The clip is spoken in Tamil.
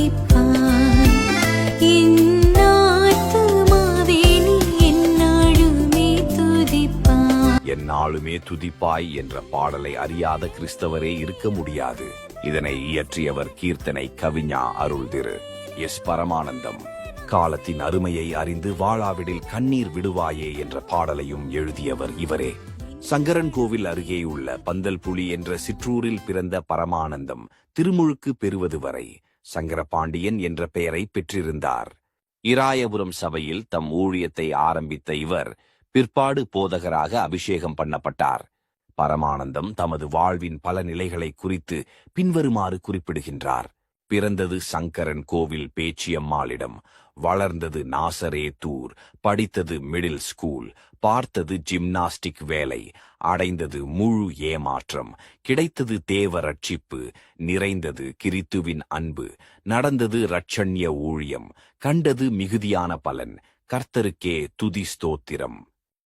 துதிப்பாய். என் துதிப்பாய் துதிப்பாய் என்ற பாடலை அறியாத கிறிஸ்தவரே இருக்க முடியாது. இதனை இயற்றியவர் கீர்த்தனை கவிஞா அருள் திரு எஸ் பரமானந்தம். காலத்தின் அருமையை அறிந்து வாழாவிடில் கண்ணீர் விடுவாயே என்ற பாடலையும் எழுதியவர் இவரே. சங்கரன் கோவில் அருகேயுள்ள பந்தல்புலி என்ற சிற்றூரில் பிறந்த பரமானந்தம் திருமுழுக்கு பெறுவது வரை சங்கரபாண்டியன் என்ற பெயரை பெற்றிருந்தார். இராயபுரம் சபையில் தம் ஊழியத்தை ஆரம்பித்த இவர் பிற்பாடு போதகராக அபிஷேகம் பண்ணப்பட்டார். பரமானந்தம் தமது வாழ்வின் பல நிலைகளை குறித்து பின்வருமாறு குறிப்பிடுகின்றார். பிறந்தது சங்கரன் கோவில் பேச்சியம்மாளிடம். வளர்ந்தது நாசரே தூர் படித்தது மிடில் ஸ்கூல் பார்த்தது ஜிம்னாஸ்டிக் வேலை அடைந்தது முழு ஏமாற்றம் கிடைத்தது தேவ ரட்சிப்பு நிறைந்தது கிறித்துவின் அன்பு நடந்தது ரட்சண்ய ஊழியம் கண்டது மிகுதியான பலன் கர்த்தருக்கே துதி ஸ்தோத்திரம்.